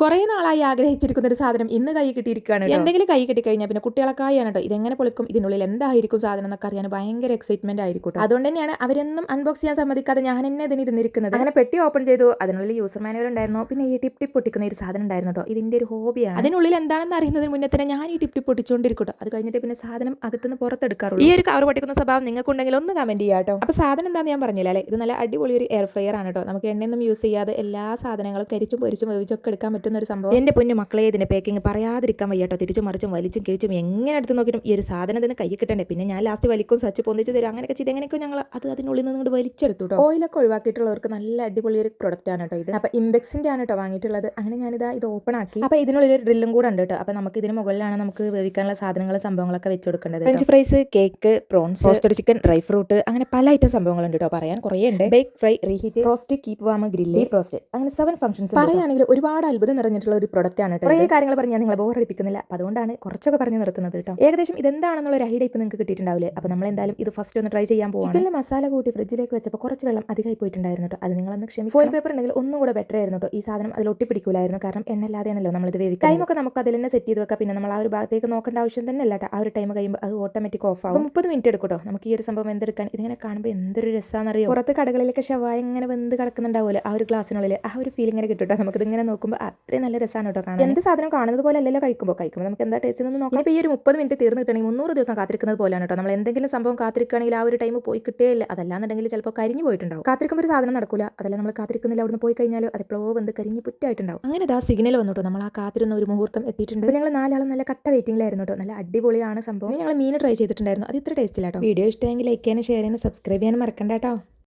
കുറേ നാളായി ആഗ്രഹിച്ചിരിക്കുന്ന ഒരു സാധനം ഇന്ന് കൈ കിട്ടിയിരിക്കുകയാണ് എന്തെങ്കിലും കൈ കിട്ടിക്കഴിഞ്ഞാൽ പിന്നെ കുട്ടികളൊക്കെയാണ് കേട്ടോ. ഇതെങ്ങനെ പൊളിക്കും? ഇതിനുള്ളിൽ എന്തായിരിക്കും സാധനം എന്നൊക്കെ അറിയാൻ ഭയങ്കര എക്സൈറ്റ്മെന്റ് ആയിരിക്കും അതുകൊണ്ട് തന്നെയാണ് അവരൊന്നും അൺബോക്സ് ചെയ്യാൻ സമ്മതിക്കാതെ ഞാൻ തന്നെ ഇതിന് ഇരുന്നിരിക്കുന്നത്. അങ്ങനെ പെട്ടി ഓപ്പൺ ചെയ്തു. അതിനുള്ളിൽ യൂസർ മാനുവൽ ഉണ്ടായിരുന്നു. പിന്നെ ഈ ടിപ് ടിപ്പ് പൊട്ടിക്കുന്ന ഒരു സാധനം ഉണ്ടായിരുന്നു കേട്ടോ. ഇതിന്റെ ഒരു ഹോബിയാണ് അതിനുള്ളിൽ എന്താണെന്ന് അറിയുന്നതിന് മുന്നേ തന്നെ ഞാൻ ഈ ടിപ് ടിപ്പ് പൊട്ടിച്ചുകൊണ്ടിരിക്കും അത് കഴിഞ്ഞിട്ട് പിന്നെ സാധനം അകത്തുനിന്ന് പുറത്തെടുക്കാറുള്ളൂ. ഈ ഒരു കവർ പൊട്ടിക്കുന്ന സ്വഭാവം നിങ്ങൾക്കുണ്ടെങ്കിൽ ഒന്ന് കമന്റ് ചെയ്യാം കേട്ടോ. അപ്പോൾ സാധനം എന്താണെന്ന് ഞാൻ പറഞ്ഞില്ല? അല്ലേ? ഇത് നല്ല അടിപൊളി ഒരു എയർ ഫ്രയർ ആണ് കേട്ടോ. നമുക്ക് എണ്ണയൊന്നും യൂസ് ചെയ്യാതെ എല്ലാ സാധനങ്ങളും കരിച്ചും പൊരിച്ചും വേവിച്ചൊക്കെ എടുക്കാൻ പറ്റുന്ന ഒരു സംഭവം? എന്റെ പൊന്നു മക്കളെ ഇതിന്റെ പാക്കിംഗ് പറയാതിരിക്കാൻ വയ്യാട്ടോ. തിരിച്ചും മറിച്ചും വലിച്ചും കിഴിച്ചും എങ്ങനെ എടുത്ത് നോക്കിയിട്ടും ഈ ഒരു സാധനം തന്നെ കൈ കിട്ടണ്ടേ? പിന്നെ ഞാൻ ലാസ്റ്റ് വലിക്കും സച്ച് പൊന്നിച്ച് തരും. അങ്ങനെയൊക്കെ ചെയ്ത് എങ്ങനെയൊക്കെ ഞങ്ങൾ അത് അതിനുള്ളിൽ നിന്ന് ഇങ്ങോട്ട് വലിച്ചെടുത്തു കേട്ടോ ഓയിലൊക്കെ ഒഴിവാക്കിയിട്ടുള്ളവർക്ക് നല്ല അടിപൊളി ഒരു പ്രൊഡക്റ്റ് ആണ് കേട്ടോ ഇത് അപ്പോൾ ഇമ്പെക്സിന്റെ ആണ് കേട്ടോ വാങ്ങിയിട്ടുള്ളത്. അങ്ങനെ ഞാനിതാ ഇത് ഓപ്പൺ ആക്കി. അപ്പോൾ ഇതിനുള്ളിൽ ഒരു ഡ്രില്ലും കൂടെ ഉണ്ട് കേട്ടോ അപ്പോൾ നമുക്ക് ഇതിന് മുകളിലാണ് നമുക്ക് വേവിക്കാനുള്ള സാധനങ്ങൾ സംഭവങ്ങളൊക്കെ വെച്ച് കൊടുക്കേണ്ടത് french fries cake prawns roasted chicken dry fruit അങ്ങനെ പല ഐറ്റം സംഭവങ്ങളുണ്ട് കേട്ടോ പറയാൻ കുറേ ഉണ്ട്. Bake fry reheat roast keep warm grill frost അങ്ങനെ സെവൻ ഫംഗ്ഷൻസ് പറയുകയാണെങ്കിൽ ഒരുപാട് അത്ഭുതം നിറഞ്ഞിട്ടുള്ള ഒരു പ്രൊഡക്റ്റ് ആണ് കുറേ കാര്യങ്ങൾ പറഞ്ഞ് ഞാൻ നിങ്ങളെ ബോറടിപ്പിക്കുന്നില്ല അപ്പോൾ അതുകൊണ്ടാണ് കുറച്ചൊക്കെ പറഞ്ഞ് നിർത്തുന്നത് കേട്ടോ. ഏകദേശം ഇതെന്താണെന്നുള്ള ഒരു ഐഡിയ ഇപ്പോൾ നിങ്ങൾക്ക് കിട്ടിയിട്ടുണ്ടാവില്ലേ? അപ്പോൾ നമ്മൾ എന്തായാലും ഇത് ഫസ്റ്റ് ഒന്ന് ട്രൈ ചെയ്യാൻ പോകും ചിക്കനിലെ മസാല കൂട്ടി ഫ്രിഡ്ജിലേക്ക് വെച്ചപ്പോൾ കുറച്ച് വെള്ളം അധികമായി പോയിട്ടുണ്ടായിരുന്നു കേട്ടോ. അത് നിങ്ങളൊന്ന് ക്ഷമിക്കും ഫോയിൽ പേപ്പർ ഉണ്ടെങ്കിൽ ഒന്നും കൂടെ ബെറ്റർ ആയിരുന്നു കേട്ടോ. ഈ സാധനം അതിൽ ഒട്ടിപ്പിടിക്കൂലായിരുന്നു കാരണം എണ്ണല്ലാതെയാണല്ലോ നമ്മൾ ഇത് വേവിക്കുക ടൈമൊക്കെ നമുക്ക് അതിൽ തന്നെ സെറ്റ് ചെയ്ത് വെക്കാം. പിന്നെ നമ്മൾ ആ ഒരു ഭാഗത്തേക്ക് നോക്കേണ്ട ആവശ്യം തന്നെ അല്ല ആ ഒരു ടൈം കഴിയുമ്പോൾ അത് ഓട്ടോമാറ്റിക് ഓഫ് ആവും. മുപ്പത് മിനിറ്റ് എടുക്കും കേട്ടോ. നമുക്ക് ഈ ഒരു സംഭവം എന്തെടുക്കാൻ. ഇതിങ്ങനെ കാണുമ്പോൾ എന്തൊരു രസമാണെന്നറിയോ പുറത്ത് കടകളിലൊക്കെ ഷവായ ഇങ്ങനെ വെന്ത് കിടക്കുന്നുണ്ടാവുമല്ലോ ആ ഒരു ഗ്ലാസ്സിനുള്ളിൽ ആ ഒരു ഫീൽ ഇങ്ങനെ കിട്ടും കേട്ടോ. നമുക്കിത് ഇങ്ങനെ നോക്കുമ്പോൾ അത്രയും നല്ല രസമാണ് കേട്ടോ കാണാൻ. എന്ത് സാധനം കാണുന്നത് പോലെ അല്ലല്ലോ കഴിക്കുമ്പോൾ കഴിക്കുമ്പോൾ നമുക്ക് എന്താ ടേസ്റ്റ് എന്ന് നോക്കാം. ഇപ്പോൾ ഈ ഒരു മുപ്പത് മിനിറ്റ് തീർന്നു കിട്ടണമെങ്കിൽ മുന്നൂറ് ദിവസം കാത്തിരിക്കുന്നത് പോലെയാണ് കേട്ടോ. നമ്മൾ എന്തെങ്കിലും സംഭവം കാത്തിരിക്കുകയാണെങ്കിൽ ആ ഒരു ടൈം പോയി കിട്ടേ കിട്ടുകയില്ല അതല്ലാന്നുണ്ടെങ്കിൽ ചിലപ്പോൾ കരിഞ്ഞു പോയിട്ടുണ്ടാവും. കാത്തിരിക്കുമ്പോൾ ഒരു സാധനം നടക്കില്ല അതല്ല നമ്മൾ കാത്തിരിക്കുന്നില്ല. അവിടുന്ന് പോയി കഴിഞ്ഞാൽ അത് എപ്പോഴോ വന്ന് കരിഞ്ഞ് പുറ്റായിട്ടുണ്ടാവും. അങ്ങനെ ആ സിഗ്നൽ വന്നു കേട്ടോ. നമ്മൾ ആ കാത്തിരുന്ന ഒരു മുഹൂർത്തം എത്തിയിട്ടുണ്ട്. ഞങ്ങൾ നാലാളും നല്ല കട്ട വെയിറ്റിംഗിലായിരുന്നു കേട്ടോ. നല്ല അടിപൊളിയാണ് സംഭവം. ഞങ്ങൾ മീൻ ട്രൈ ചെയ്തിട്ടുണ്ടായിരുന്നു. അത് ഇത്ര ടേസ്റ്റിലാട്ടോ വീഡിയോ ഇഷ്ടമെങ്കിൽ ലൈക്ക് ചെയ്യാനും ഷെയർ ചെയ്യാനും സബ്സ്ക്രൈബ് ചെയ്യാനും മറക്കണ്ട കേട്ടോ.